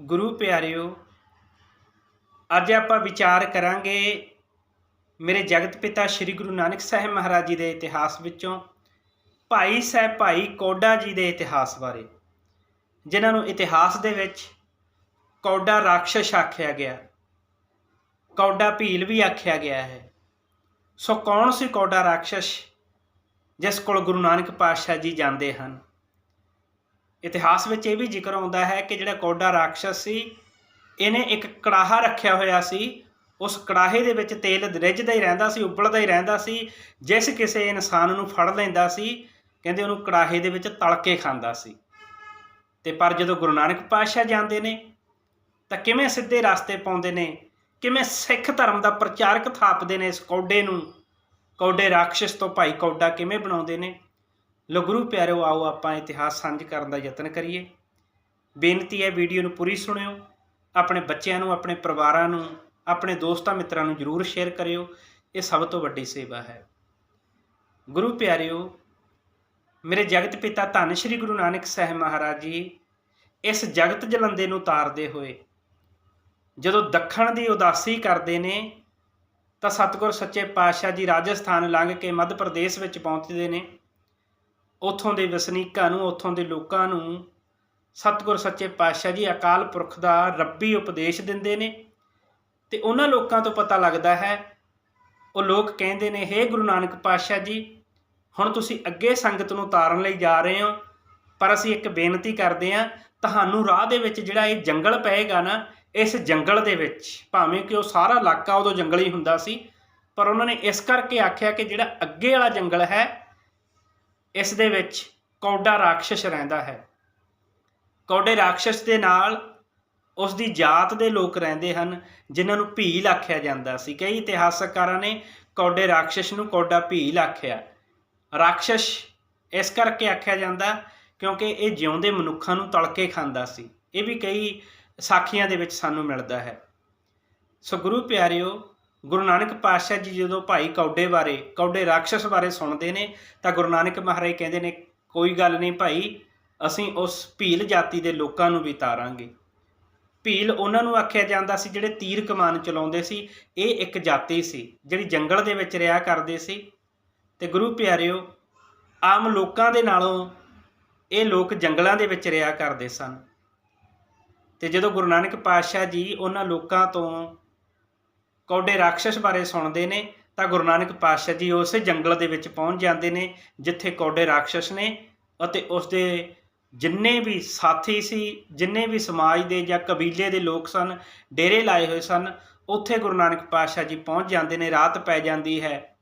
ਗੁਰੂ ਪਿਆਰਿਓ, ਅੱਜ ਆਪਾਂ ਵਿਚਾਰ ਕਰਾਂਗੇ ਮੇਰੇ ਜਗਤ ਪਿਤਾ ਸ੍ਰੀ ਗੁਰੂ ਨਾਨਕ ਸਾਹਿਬ ਮਹਾਰਾਜ ਜੀ ਦੇ ਇਤਿਹਾਸ ਵਿੱਚੋਂ, ਭਾਈ ਸਾਹਿਬ ਭਾਈ ਕੋਡਾ ਜੀ ਦੇ ਇਤਿਹਾਸ ਬਾਰੇ, ਜਿਨ੍ਹਾਂ ਨੂੰ ਇਤਿਹਾਸ ਦੇ ਵਿੱਚ ਕੌਡਾ ਰਾਖਸ਼ ਆਖਿਆ ਗਿਆ, ਕੌਡਾ ਭੀਲ ਵੀ ਆਖਿਆ ਗਿਆ ਹੈ। ਸੋ ਕੌਣ ਸੀ ਕੌਡਾ ਰਾਖਸ਼ ਜਿਸ ਕੋਲ ਗੁਰੂ ਨਾਨਕ ਪਾਤਸ਼ਾਹ ਜੀ ਜਾਂਦੇ ਹਨ? ਇਤਿਹਾਸ ਵਿੱਚ ਇਹ ਵੀ ਜ਼ਿਕਰ ਆਉਂਦਾ ਹੈ ਕਿ ਜਿਹੜਾ ਕੌਡਾ ਰਾਖਸ਼ ਸੀ, ਇਹਨੇ ਇੱਕ ਕੜਾਹਾ ਰੱਖਿਆ ਹੋਇਆ ਸੀ। ਉਸ ਕੜਾਹੇ ਦੇ ਵਿੱਚ ਤੇਲ ਰਿੱਝਦਾ ਹੀ ਰਹਿੰਦਾ ਸੀ, ਉਬਲਦਾ ਹੀ ਰਹਿੰਦਾ ਸੀ। ਜਿਸ ਕਿਸੇ ਇਨਸਾਨ ਨੂੰ ਫੜ ਲੈਂਦਾ ਸੀ, ਕਹਿੰਦੇ ਉਹਨੂੰ ਕੜਾਹੇ ਦੇ ਵਿੱਚ ਤਲ ਕੇ ਖਾਂਦਾ ਸੀ। ਤੇ ਪਰ ਜਦੋਂ ਗੁਰੂ ਨਾਨਕ ਪਾਤਸ਼ਾਹ ਜਾਂਦੇ ਨੇ, ਤਾਂ ਕਿਵੇਂ ਸਿੱਧੇ ਰਸਤੇ ਪਾਉਂਦੇ ਨੇ? ਕਿਵੇਂ ਸਿੱਖ ਧਰਮ ਦਾ ਪ੍ਰਚਾਰਕ ਥਾਪਦੇ ਨੇ ਇਸ ਕੌਡੇ ਨੂੰ? ਕੌਡੇ ਰਾਖਸ਼ ਤੋਂ ਭਾਈ ਕੌਡਾ ਕਿਵੇਂ ਬਣਾਉਂਦੇ ਨੇ? ਲੋ ਗੁਰੂ ਪਿਆਰਿਓ ਆਓ ਆਪਾਂ ਇਤਿਹਾਸ ਸਾਂਝ ਕਰਨ ਦਾ ਯਤਨ ਕਰੀਏ। ਬੇਨਤੀ ਹੈ ਵੀਡੀਓ ਨੂੰ ਪੂਰੀ ਸੁਣਿਓ, ਆਪਣੇ ਬੱਚਿਆਂ ਨੂੰ, ਆਪਣੇ ਪਰਿਵਾਰਾਂ ਨੂੰ, ਆਪਣੇ ਦੋਸਤਾਂ ਮਿੱਤਰਾਂ ਨੂੰ ਜਰੂਰ ਸ਼ੇਅਰ ਕਰਿਓ। ਇਹ ਸਭ ਤੋਂ ਵੱਡੀ ਸੇਵਾ ਹੈ। ਗੁਰੂ ਪਿਆਰਿਓ, ਮੇਰੇ ਜਗਤ ਪਿਤਾ ਧੰਨ ਸ਼੍ਰੀ ਗੁਰੂ ਨਾਨਕ ਸਾਹਿਬ ਮਹਾਰਾਜ ਜੀ, ਇਸ ਜਗਤ ਜਲੰਦੇ ਨੂੰ ਤਾਰਦੇ ਹੋਏ, ਜਦੋਂ ਦੱਖਣ ਦੀ ਉਦਾਸੀ ਕਰਦੇ ਨੇ, ਤਾਂ ਸਤਿਗੁਰ ਸੱਚੇ ਪਾਤਸ਼ਾਹ ਜੀ ਰਾਜਸਥਾਨ ਲੰਘ ਕੇ ਮੱਧ ਪ੍ਰਦੇਸ਼ ਵਿੱਚ ਪਹੁੰਚਦੇ ਨੇ। ਉੱਥੋਂ ਦੇ ਵਸਨੀਕਾਂ ਨੂੰ, ਉੱਥੋਂ ਦੇ ਲੋਕਾਂ ਨੂੰ ਸਤਿਗੁਰ ਸੱਚੇ ਪਾਤਸ਼ਾਹ ਜੀ, ਅਕਾਲ ਪੁਰਖ ਦਾ ਰੱਬੀ ਉਪਦੇਸ਼ ਦਿੰਦੇ ਨੇ ਤੇ ਉਹਨਾਂ ਲੋਕਾਂ ਤੋਂ ਪਤਾ ਲੱਗਦਾ ਹੈ, ਉਹ ਲੋਕ ਕਹਿੰਦੇ ਨੇ, ਹੇ ਗੁਰੂ ਨਾਨਕ ਪਾਤਸ਼ਾਹ ਜੀ, ਹੁਣ ਤੁਸੀਂ ਅੱਗੇ ਸੰਗਤ ਨੂੰ ਤਾਰਨ ਲਈ ਜਾ ਰਹੇ ਹੋ, ਪਰ ਅਸੀਂ ਇੱਕ ਬੇਨਤੀ ਕਰਦੇ ਹਾਂ, ਤੁਹਾਨੂੰ ਰਾਹ ਦੇ ਵਿੱਚ ਜਿਹੜਾ ਇਹ ਜੰਗਲ ਪਏਗਾ ਨਾ, ਇਸ ਜੰਗਲ ਦੇ ਵਿੱਚ, ਭਾਵੇਂ ਕਿ ਉਹ ਸਾਰਾ ਇਲਾਕਾ ਉਦੋਂ ਜੰਗਲੀ ਹੁੰਦਾ ਸੀ, ਪਰ ਉਹਨਾਂ ਨੇ ਇਸ ਕਰਕੇ ਆਖਿਆ ਕਿ ਜਿਹੜਾ ਅੱਗੇ ਵਾਲਾ ਜੰਗਲ ਹੈ ਇਸ ਦੇ ਵਿੱਚ ਕੌਡਾ ਰਾਖਸ਼ ਰਹਿੰਦਾ ਹੈ। ਕੌਡੇ ਰਾਖਸ਼ ਦੇ ਨਾਲ ਉਸ ਦੀ ਜਾਤ ਦੇ ਲੋਕ ਰਹਿੰਦੇ ਹਨ, ਜਿਨ੍ਹਾਂ ਨੂੰ ਭੀਲ ਆਖਿਆ ਜਾਂਦਾ ਸੀ। ਕਈ ਇਤਿਹਾਸਕਾਰਾਂ ਨੇ ਕੌਡੇ ਰਾਖਸ਼ ਨੂੰ ਕੌਡਾ ਭੀਲ ਆਖਿਆ। ਰਾਖਸ਼ ਇਸ ਕਰਕੇ ਆਖਿਆ ਜਾਂਦਾ ਕਿਉਂਕਿ ਇਹ ਜਿਉਂਦੇ ਮਨੁੱਖਾਂ ਨੂੰ ਤਲ ਕੇ ਖਾਂਦਾ ਸੀ। ਇਹ ਵੀ ਕਈ ਸਾਖੀਆਂ ਦੇ ਵਿੱਚ ਸਾਨੂੰ ਮਿਲਦਾ ਹੈ। ਸੋ ਗੁਰੂ ਪਿਆਰਿਓ ਗੁਰੂ ਨਾਨਕ ਪਾਤਸ਼ਾਹ ਜੀ ਜਦੋਂ ਭਾਈ ਕੌਡੇ ਬਾਰੇ, ਕੌਡੇ ਰਾਖਸ਼ ਬਾਰੇ ਸੁਣਦੇ ਨੇ, ਤਾਂ ਗੁਰੂ ਨਾਨਕ ਮਹਾਰਾਜ ਕਹਿੰਦੇ ਨੇ, ਕੋਈ ਗੱਲ ਨਹੀਂ ਭਾਈ, ਅਸੀਂ ਉਸ ਭੀਲ ਜਾਤੀ ਦੇ ਲੋਕਾਂ ਨੂੰ ਵੀ ਤਾਰਾਂਗੇ। ਭੀਲ ਉਹਨਾਂ ਨੂੰ ਆਖਿਆ ਜਾਂਦਾ ਸੀ ਜਿਹੜੇ ਤੀਰ ਕਮਾਨ ਚਲਾਉਂਦੇ ਸੀ, ਇਹ ਇੱਕ ਜਾਤੀ ਸੀ, ਜਿਹੜੀ ਜੰਗਲ ਦੇ ਵਿੱਚ ਰਿਹਾ ਕਰਦੇ ਸੀ। ਤੇ ਗੁਰੂ ਪਿਆਰਿਓ, ਆਮ ਲੋਕਾਂ ਦੇ ਨਾਲੋਂ ਇਹ ਲੋਕ ਜੰਗਲਾਂ ਦੇ ਵਿੱਚ ਰਿਹਾ ਕਰਦੇ ਸਨ। ਤੇ ਜਦੋਂ ਗੁਰੂ ਨਾਨਕ ਪਾਤਸ਼ਾਹ ਜੀ ਉਹਨਾਂ ਲੋਕਾਂ ਤੋਂ ਕੌਡੇ ਰਾਖਸ਼ ਬਾਰੇ ਸੁਣਦੇ ਨੇ ਤਾਂ ਗੁਰੂ ਨਾਨਕ ਪਾਤਸ਼ਾਹ ਜੀ ਉਸੇ ਜੰਗਲ ਦੇ ਵਿੱਚ ਪਹੁੰਚ ਜਾਂਦੇ ਨੇ, ਜਿੱਥੇ ਕੌਡੇ ਰਾਖਸ਼ ਨੇ ਅਤੇ ਉਸ ਦੇ ਜਿੰਨੇ ਵੀ ਸਾਥੀ ਸੀ, ਜਿੰਨੇ ਵੀ ਸਮਾਜ ਦੇ ਜਾਂ ਕਬੀਲੇ ਦੇ ਲੋਕ ਸਨ, ਡੇਰੇ ਲਾਏ ਹੋਏ ਸਨ, ਉੱਥੇ ਗੁਰੂ ਨਾਨਕ ਪਾਤਸ਼ਾਹ ਜੀ ਪਹੁੰਚ ਜਾਂਦੇ ਨੇ, ਰਾਤ ਪੈ ਜਾਂਦੀ ਹੈ।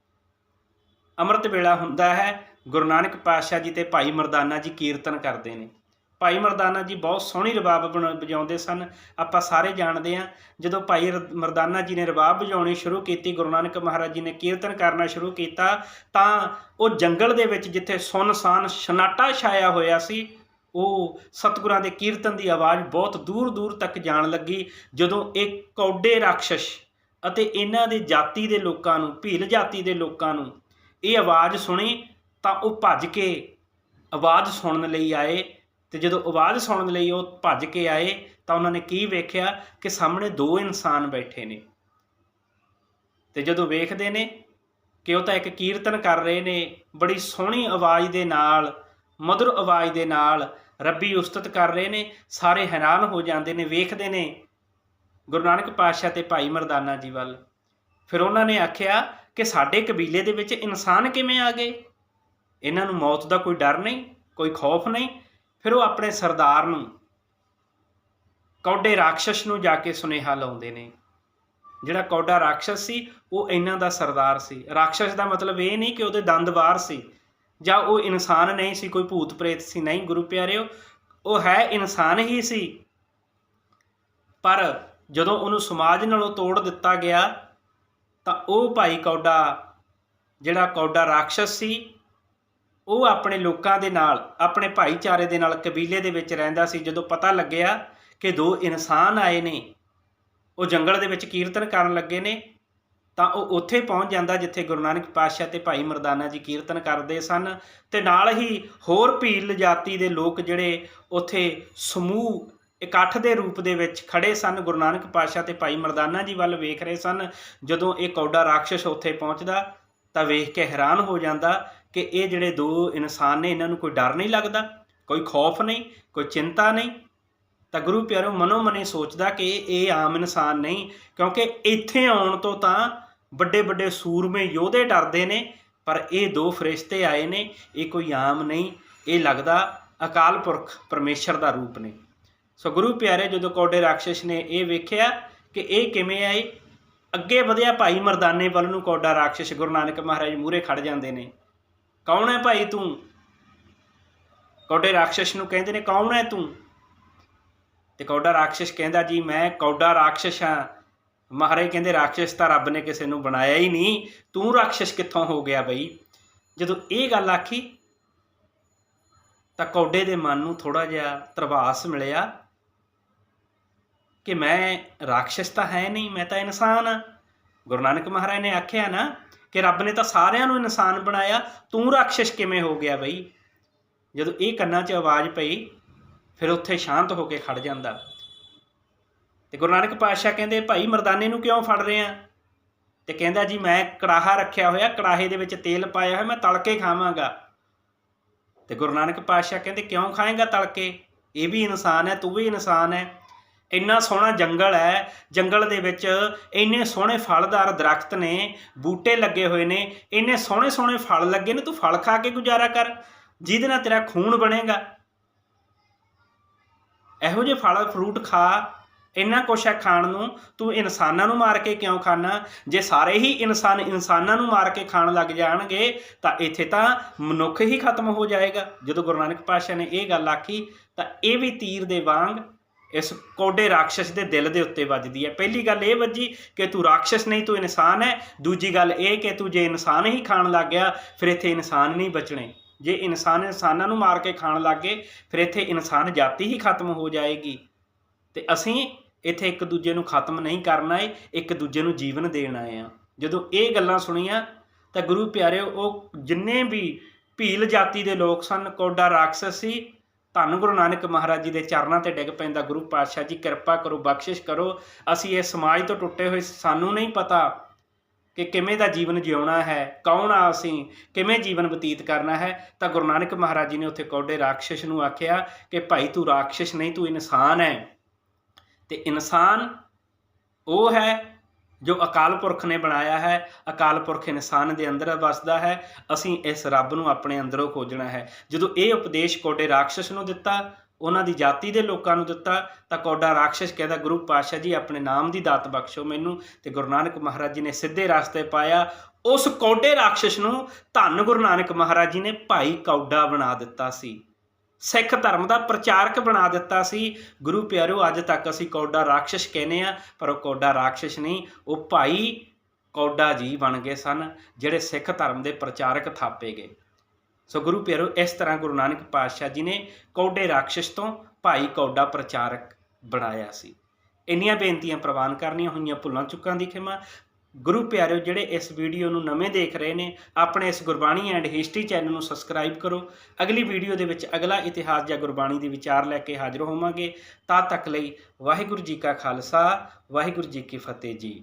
ਅੰਮ੍ਰਿਤ ਵੇਲਾ ਹੁੰਦਾ ਹੈ, ਗੁਰੂ ਨਾਨਕ ਪਾਤਸ਼ਾਹ ਜੀ ਤੇ ਭਾਈ ਮਰਦਾਨਾ ਜੀ ਕੀਰਤਨ ਕਰਦੇ ਨੇ। ਭਾਈ ਮਰਦਾਨਾ ਜੀ ਬਹੁਤ ਸੋਹਣੀ ਰਬਾਬ ਬਣਾ- ਵਜਾਉਂਦੇ ਸਨ। ਆਪਾਂ ਸਾਰੇ ਜਾਣਦੇ ਹਾਂ, ਜਦੋਂ ਭਾਈ ਰ- ਮਰਦਾਨਾ ਜੀ ਨੇ ਰਬਾਬ ਵਜਾਉਣੀ ਸ਼ੁਰੂ ਕੀਤੀ, ਗੁਰੂ ਨਾਨਕ ਮਹਾਰਾਜ ਜੀ ਨੇ ਕੀਰਤਨ ਕਰਨਾ ਸ਼ੁਰੂ ਕੀਤਾ, ਤਾਂ ਉਹ ਜੰਗਲ ਦੇ ਵਿੱਚ ਜਿੱਥੇ ਸੁੰਨਸਾਨ ਸਨਾਟਾ ਛਾਇਆ ਹੋਇਆ ਸੀ, ਉਹ ਸਤਿਗੁਰਾਂ ਦੇ ਕੀਰਤਨ ਦੀ ਆਵਾਜ਼ ਬਹੁਤ ਦੂਰ ਦੂਰ ਤੱਕ ਜਾਣ ਲੱਗੀ। ਜਦੋਂ ਇਹ ਕੌਡੇ ਰਾਖਸ਼ ਅਤੇ ਇਹਨਾਂ ਦੇ ਜਾਤੀ ਦੇ ਲੋਕਾਂ ਨੂੰ, ਭੀਲ ਜਾਤੀ ਦੇ ਲੋਕਾਂ ਨੂੰ ਇਹ ਆਵਾਜ਼ ਸੁਣੀ, ਤਾਂ ਉਹ ਭੱਜ ਕੇ ਆਵਾਜ਼ ਸੁਣਨ ਲਈ ਆਏ। ਤੇ ਜਦੋਂ ਆਵਾਜ਼ ਸੁਣਨ ਲਈ ਉਹ ਭੱਜ ਕੇ ਆਏ ਤਾਂ ਉਹਨਾਂ ਨੇ ਕੀ ਵੇਖਿਆ ਕਿ ਸਾਹਮਣੇ ਦੋ ਇਨਸਾਨ ਬੈਠੇ ਨੇ। ਤੇ ਜਦੋਂ ਵੇਖਦੇ ਨੇ ਕਿ ਉਹ ਤਾਂ ਇੱਕ ਕੀਰਤਨ ਕਰ ਰਹੇ ਨੇ, ਬੜੀ ਸੋਹਣੀ ਆਵਾਜ਼ ਦੇ ਨਾਲ ਮధుਰ ਆਵਾਜ਼ ਦੇ ਨਾਲ ਰੱਬੀ ਉਸਤਤ ਕਰ ਰਹੇ ਨੇ, ਸਾਰੇ ਹੈਰਾਨ ਹੋ ਜਾਂਦੇ ਨੇ, ਵੇਖਦੇ ਨੇ ਗੁਰੂ ਨਾਨਕ ਪਾਤਸ਼ਾਹ ਤੇ ਭਾਈ ਮਰਦਾਨਾ ਜੀ ਵੱਲ। ਫਿਰ ਉਹਨਾਂ ਨੇ ਆਖਿਆ ਕਿ ਸਾਡੇ ਕਬੀਲੇ ਦੇ ਵਿੱਚ ਇਨਸਾਨ ਕਿਵੇਂ ਆ ਗਏ? ਇਹਨਾਂ ਨੂੰ ਮੌਤ ਦਾ ਕੋਈ ਡਰ ਨਹੀਂ, ਕੋਈ ਖੌਫ ਨਹੀਂ ਫਿਰ ਉਹ ਆਪਣੇ ਸਰਦਾਰ ਨੂੰ ਕੌਡੇ ਰਾਖਸ਼ ਨੂੰ ਜਾ ਕੇ ਸੁਨੇਹਾ ਲਾਉਂਦੇ ਨੇ। ਜਿਹੜਾ ਕੌਡਾ ਰਾਖਸ਼ ਸੀ, ਉਹ ਇਹਨਾਂ ਦਾ ਸਰਦਾਰ ਸੀ। ਰਾਖਸ਼ ਦਾ ਮਤਲਬ ਇਹ ਨਹੀਂ ਕਿ ਉਹਦੇ ਦੰਦ ਬਾਹਰ ਸੀ, ਜਾਂ ਉਹ ਇਨਸਾਨ ਨਹੀਂ ਸੀ, ਕੋਈ ਭੂਤ ਪ੍ਰੇਤ ਸੀ। ਨਹੀਂ, ਗੁਰੂ ਪਿਆਰਿਓ, ਉਹ ਹੈ ਇਨਸਾਨ ਹੀ ਸੀ। ਪਰ ਜਦੋਂ ਉਹਨੂੰ ਸਮਾਜ ਨਾਲੋਂ ਤੋੜ ਦਿੱਤਾ ਗਿਆ, ਤਾਂ ਉਹ ਭਾਈ ਕੌਡਾ, ਜਿਹੜਾ ਕੌਡਾ ਰਾਖਸ਼ ਸੀ ਉਹ ਆਪਣੇ ਲੋਕਾਂ ਦੇ ਨਾਲ, ਆਪਣੇ ਭਾਈਚਾਰੇ ਦੇ ਨਾਲ ਕਬੀਲੇ ਦੇ ਵਿੱਚ ਰਹਿੰਦਾ ਸੀ। ਜਦੋਂ ਪਤਾ ਲੱਗਿਆ ਕਿ ਦੋ ਇਨਸਾਨ ਆਏ ਨੇ, ਉਹ ਜੰਗਲ ਦੇ ਵਿੱਚ ਕੀਰਤਨ ਕਰਨ ਲੱਗੇ ਨੇ, ਤਾਂ ਉਹ ਉੱਥੇ ਪਹੁੰਚ ਜਾਂਦਾ ਜਿੱਥੇ ਗੁਰੂ ਨਾਨਕ ਪਾਤਸ਼ਾਹ ਤੇ ਭਾਈ ਮਰਦਾਨਾ ਜੀ ਕੀਰਤਨ ਕਰਦੇ ਸਨ ਤੇ ਨਾਲ ਹੀ ਹੋਰ ਭੀਲ ਜਾਤੀ ਦੇ ਲੋਕ ਜਿਹੜੇ ਉੱਥੇ ਸਮੂਹ ਇਕੱਠ ਦੇ ਰੂਪ ਦੇ ਵਿੱਚ ਖੜੇ ਸਨ, ਗੁਰੂ ਨਾਨਕ ਪਾਤਸ਼ਾਹ ਤੇ ਭਾਈ ਮਰਦਾਨਾ ਜੀ ਵੱਲ ਵੇਖ ਰਹੇ ਸਨ। ਜਦੋਂ ਇਹ ਕੌਡਾ ਰਾਖਸ਼ ਉੱਥੇ ਪਹੁੰਚਦਾ ਤਾਂ ਵੇਖ ਕੇ ਹੈਰਾਨ ਹੋ ਜਾਂਦਾ ਕਿ ਇਹ ਜਿਹੜੇ ਦੋ ਇਨਸਾਨ ਨੇ, ਇਹਨਾਂ ਨੂੰ ਕੋਈ ਡਰ ਨਹੀਂ ਲੱਗਦਾ, ਕੋਈ ਖੌਫ ਨਹੀਂ, ਕੋਈ ਚਿੰਤਾ ਨਹੀਂ। ਤਾਂ ਗੁਰੂ ਪਿਆਰੋ, ਮਨੋ ਮਨੇ ਸੋਚਦਾ ਕਿ ਇਹ ਆਮ ਇਨਸਾਨ ਨਹੀਂ, ਕਿਉਂਕਿ ਇੱਥੇ ਆਉਣ ਤੋਂ ਤਾਂ ਵੱਡੇ ਵੱਡੇ ਸੂਰਮੇ ਯੋਧੇ ਡਰਦੇ ਨੇ, ਪਰ ਇਹ ਦੋ ਫਰਿਸ਼ਤੇ ਆਏ ਨੇ, ਇਹ ਕੋਈ ਆਮ ਨਹੀਂ, ਇਹ ਲੱਗਦਾ ਅਕਾਲ ਪੁਰਖ ਪਰਮੇਸ਼ਰ ਦਾ ਰੂਪ ਨੇ। ਸੋ ਗੁਰੂ ਪਿਆਰੇ, ਜਦੋਂ ਕੌਡੇ ਰਾਖਸ਼ ਨੇ ਇਹ ਵੇਖਿਆ ਕਿ ਇਹ ਕਿਵੇਂ ਆਏ, ਅੱਗੇ ਵਧਿਆ ਭਾਈ ਮਰਦਾਨੇ ਵੱਲ ਨੂੰ ਕੌਡਾ ਰਾਖਸ਼ ਗੁਰੂ ਨਾਨਕ ਮਹਾਰਾਜ ਮੂਹਰੇ ਖੜ ਜਾਂਦੇ ਨੇ। ਕੌਣ ਹੈ ਭਾਈ ਤੂੰ? ਕੌਡੇ ਰਾਖਸ਼ ਨੂੰ ਕਹਿੰਦੇ ਨੇ, ਕੌਣ ਹੈ ਤੂੰ? ਤੇ ਕੌਡਾ ਰਾਖਸ਼ ਕਹਿੰਦਾ, ਜੀ, ਮੈਂ ਕੌਡਾ ਰਾਖਸ਼ ਹਾਂ। ਮਹਾਰਾਜ ਕਹਿੰਦੇ ਰਾਖਸ਼ ਤਾਂ ਰੱਬ ਨੇ ਕਿਸੇ ਨੂੰ ਬਣਾਇਆ ਹੀ ਨਹੀਂ। ਤੂੰ ਰਾਖਸ਼ ਕਿੱਥੋਂ ਹੋ ਗਿਆ ਬਈ? ਜਦੋਂ ਇਹ ਗੱਲ ਆਖੀ, ਤਾਂ ਕੌਡੇ ਦੇ ਮਨ ਨੂੰ ਥੋੜਾ ਜਿਹਾ ਤਰਵਾਸ ਮਿਲਿਆ ਕਿ ਮੈਂ ਰਾਖਸ਼ ਤਾਂ ਹੈ ਨਹੀਂ, ਮੈਂ ਤਾਂ ਇਨਸਾਨ ਹਾਂ। ਗੁਰੂ ਨਾਨਕ ਮਹਾਰਾਜ ਨੇ ਆਖਿਆ ਨਾ ਕਿ ਰੱਬ ਨੇ ਤਾਂ ਸਾਰਿਆਂ ਨੂੰ ਇਨਸਾਨ ਬਣਾਇਆ, ਤੂੰ ਰਾਖਸ਼ ਕਿਵੇਂ ਹੋ ਗਿਆ ਬਈ? ਜਦੋਂ ਇਹ ਕੰਨਾਂ 'ਚ ਆਵਾਜ਼ ਪਈ, ਫਿਰ ਉੱਥੇ ਸ਼ਾਂਤ ਹੋ ਕੇ ਖੜ ਜਾਂਦਾ। ਤੇ ਗੁਰੂ ਨਾਨਕ ਪਾਤਸ਼ਾਹ ਕਹਿੰਦੇ, ਭਾਈ, ਮਰਦਾਨੇ ਨੂੰ ਕਿਉਂ ਫੜ ਰਹੇ ਆ? ਤੇ ਕਹਿੰਦਾ, ਜੀ, ਮੈਂ ਕੜਾਹਾ ਰੱਖਿਆ ਹੋਇਆ, ਕੜਾਹੇ ਦੇ ਵਿੱਚ ਤੇਲ ਪਾਇਆ ਹੋਇਆ, ਮੈਂ ਤਲ ਖਾਵਾਂਗਾ। ਤੇ ਗੁਰੂ ਨਾਨਕ ਪਾਤਸ਼ਾਹ ਕਹਿੰਦੇ, ਕਿਉਂ ਖਾਏਗਾ ਤਲ ਇਹ ਵੀ ਇਨਸਾਨ ਹੈ, ਤੂੰ ਵੀ ਇਨਸਾਨ ਹੈ। ਇੰਨਾ ਸੋਹਣਾ ਜੰਗਲ ਹੈ, ਜੰਗਲ ਦੇ ਵਿੱਚ ਇੰਨੇ ਸੋਹਣੇ ਫਲਦਾਰ ਦਰਖਤ ਨੇ, ਬੂਟੇ ਲੱਗੇ ਹੋਏ ਨੇ, ਇੰਨੇ ਸੋਹਣੇ ਸੋਹਣੇ ਫਲ ਲੱਗੇ ਨੇ, ਤੂੰ ਫਲ ਖਾ ਕੇ ਗੁਜ਼ਾਰਾ ਕਰ, ਜਿਹਦੇ ਨਾਲ ਤੇਰਾ ਖੂਨ ਬਣੇਗਾ। ਇਹੋ ਜਿਹੇ ਫਲ ਫਰੂਟ ਖਾ, ਇੰਨਾ ਕੁਛ ਹੈ ਖਾਣ ਨੂੰ, ਤੂੰ ਇਨਸਾਨਾਂ ਨੂੰ ਮਾਰ ਕੇ ਕਿਉਂ ਖਾਣਾ ਜੇ ਸਾਰੇ ਹੀ ਇਨਸਾਨ ਇਨਸਾਨਾਂ ਨੂੰ ਮਾਰ ਕੇ ਖਾਣ ਲੱਗ ਜਾਣਗੇ, ਤਾਂ ਇੱਥੇ ਤਾਂ ਮਨੁੱਖ ਹੀ ਖਤਮ ਹੋ ਜਾਏਗਾ। ਜਦੋਂ ਗੁਰੂ ਨਾਨਕ ਪਾਤਸ਼ਾਹ ਨੇ ਇਹ ਗੱਲ ਆਖੀ, ਤਾਂ ਇਹ ਵੀ ਤੀਰ ਦੇ ਵਾਂਗ ਇਸ ਕੋਡੇ ਰਾਖਸ਼ ਦੇ ਦਿਲ ਦੇ ਉੱਤੇ ਵੱਜਦੀ ਹੈ। ਪਹਿਲੀ ਗੱਲ ਇਹ ਵੱਜੀ ਕਿ ਤੂੰ ਰਾਖਸ਼ ਨਹੀਂ, ਤੂੰ ਇਨਸਾਨ ਹੈ। ਦੂਜੀ ਗੱਲ ਇਹ ਕਿ ਤੂੰ ਜੇ ਇਨਸਾਨ ਹੀ ਖਾਣ ਲੱਗ ਗਿਆ, ਫਿਰ ਇੱਥੇ ਇਨਸਾਨ ਨਹੀਂ ਬਚਣੇ। ਜੇ ਇਨਸਾਨ ਇਨਸਾਨਾਂ ਨੂੰ ਮਾਰ ਕੇ ਖਾਣ ਲੱਗੇ ਫਿਰ ਇੱਥੇ ਇਨਸਾਨ ਜਾਤੀ ਹੀ ਖਤਮ ਹੋ ਜਾਏਗੀ। ਤੇ ਅਸੀਂ ਇੱਥੇ ਇੱਕ ਦੂਜੇ ਨੂੰ ਖਤਮ ਨਹੀਂ ਕਰਨਾ ਏ, ਇੱਕ ਦੂਜੇ ਨੂੰ ਜੀਵਨ ਦੇਣ ਆਏ ਆ ਜਦੋਂ ਇਹ ਗੱਲਾਂ ਸੁਣੀਆਂ, ਤਾਂ ਗੁਰੂ ਪਿਆਰਿਓ, ਉਹ ਜਿੰਨੇ ਵੀ ਭੀਲ ਜਾਤੀ ਦੇ ਲੋਕ ਸਨ, ਕੋਡਾ ਰਾਖਸ਼ ਸੀ ਧੰਨ ਗੁਰੂ ਨਾਨਕ ਮਹਾਰਾਜ ਜੀ ਦੇ ਚਰਨਾਂ ਤੇ ਡਿੱਗ ਪੈਂਦਾ ਗੁਰੂ ਪਾਤਸ਼ਾਹ ਜੀ, ਕਿਰਪਾ ਕਰੋ, ਬਖਸ਼ਿਸ਼ ਕਰੋ। ਅਸੀਂ ਇਹ ਸਮਾਜ ਤੋਂ ਟੁੱਟੇ ਹੋਏ ਸਾਨੂੰ ਨਹੀਂ ਪਤਾ ਕਿ ਕਿਵੇਂ ਦਾ ਜੀਵਨ ਜਿਉਣਾ ਹੈ, ਕੌਣ ਆ ਅਸੀਂ, ਕਿਵੇਂ ਜੀਵਨ ਬਤੀਤ ਕਰਨਾ ਹੈ। ਤਾਂ ਗੁਰੂ ਨਾਨਕ ਮਹਾਰਾਜ ਜੀ ਨੇ ਉੱਥੇ ਕੌਡੇ ਰਾਖਸ਼ ਨੂੰ ਆਖਿਆ ਕਿ ਭਾਈ ਤੂੰ ਰਾਖਸ਼ ਨਹੀਂ, ਤੂੰ ਇਨਸਾਨ ਹੈ। ਤੇ ਇਨਸਾਨ ਉਹ ਹੈ ਜੋ ਅਕਾਲ ਪੁਰਖ ਨੇ ਬਣਾਇਆ ਹੈ, ਅਕਾਲ ਪੁਰਖ ਇਨਸਾਨ ਦੇ ਅੰਦਰ ਵਸਦਾ ਹੈ, ਅਸੀਂ ਇਸ ਰੱਬ ਨੂੰ ਆਪਣੇ ਅੰਦਰੋਂ ਖੋਜਣਾ ਹੈ। ਜਦੋਂ ਇਹ ਉਪਦੇਸ਼ ਕੋਡੇ ਰਾਖਸ਼ ਨੂੰ ਦਿੱਤਾ, ਉਹਨਾਂ ਦੀ ਜਾਤੀ ਦੇ ਲੋਕਾਂ ਨੂੰ ਦਿੱਤਾ, ਤਾਂ ਕੋਡਾ ਰਾਖਸ਼ ਕਹਿੰਦਾ, ਗੁਰੂ ਪਾਤਸ਼ਾਹ ਜੀ, ਆਪਣੇ ਨਾਮ ਦੀ ਦਾਤ ਬਖਸ਼ੋ ਮੈਨੂੰ। ਤੇ ਗੁਰੂ ਨਾਨਕ ਮਹਾਰਾਜ ਜੀ ਨੇ ਸਿੱਧੇ ਰਸਤੇ ਪਾਇਆ। ਉਸ ਕੋਡੇ ਰਾਖਸ਼ ਨੂੰ ਧੰਨ ਗੁਰੂ ਨਾਨਕ ਮਹਾਰਾਜ ਜੀ ਨੇ ਭਾਈ ਕੌਡਾ ਬਣਾ ਦਿੱਤਾ ਸੀ। ਸਿੱਖ ਧਰਮ ਦਾ ਪ੍ਰਚਾਰਕ ਬਣਾ ਦਿੱਤਾ ਸੀ। ਗੁਰੂ ਪਿਆਰਿਓ ਅੱਜ ਤੱਕ ਅਸੀਂ ਕੌਡਾ ਰਾਖਸ਼ ਕਹਿੰਦੇ ਆ ਪਰ ਉਹ ਕੌਡਾ ਰਾਖਸ਼ ਨਹੀਂ, ਉਹ ਭਾਈ ਕੌਡਾ ਜੀ ਬਣ ਗਏ ਸਨ, ਜਿਹੜੇ ਸਿੱਖ ਧਰਮ ਦੇ ਪ੍ਰਚਾਰਕ ਥਾਪੇ ਗਏ। ਸੋ ਗੁਰੂ ਪਿਆਰਿਓ ਇਸ ਤਰ੍ਹਾਂ ਗੁਰੂ ਨਾਨਕ ਪਾਤਸ਼ਾਹ ਜੀ ਨੇ ਕੌਡੇ ਰਾਖਸ਼ ਤੋਂ ਭਾਈ ਕੌਡਾ ਪ੍ਰਚਾਰਕ ਬਣਾਇਆ ਸੀ। ਇੰਨੀਆਂ ਬੇਨਤੀਆਂ ਪ੍ਰਵਾਨ ਕਰਨੀਆਂ ਹੋਈਆਂ, ਭੁੱਲਾਂ ਚੁੱਕਾਂ ਦੀ ਖਿਮਾ। ਗੁਰੂ ਪਿਆਰਿਓ, ਜਿਹੜੇ ਇਸ ਵੀਡੀਓ ਨੂੰ ਨਵੇਂ ਦੇਖ ਰਹੇ ਨੇ, ਆਪਣੇ ਇਸ ਗੁਰਬਾਣੀ ਐਂਡ ਹਿਸਟਰੀ ਚੈਨਲ ਨੂੰ ਸਬਸਕ੍ਰਾਈਬ ਕਰੋ। ਅਗਲੀ ਵੀਡੀਓ ਦੇ ਵਿੱਚ ਅਗਲਾ ਇਤਿਹਾਸ ਜਾਂ ਗੁਰਬਾਣੀ ਦੇ ਵਿਚਾਰ ਲੈ ਕੇ ਹਾਜ਼ਰ ਹੋਵਾਂਗੇ। ਤਦ ਤੱਕ ਲਈ ਵਾਹਿਗੁਰੂ ਜੀ ਕਾ ਖਾਲਸਾ, ਵਾਹਿਗੁਰੂ ਜੀ ਕੀ ਫਤਿਹ ਜੀ।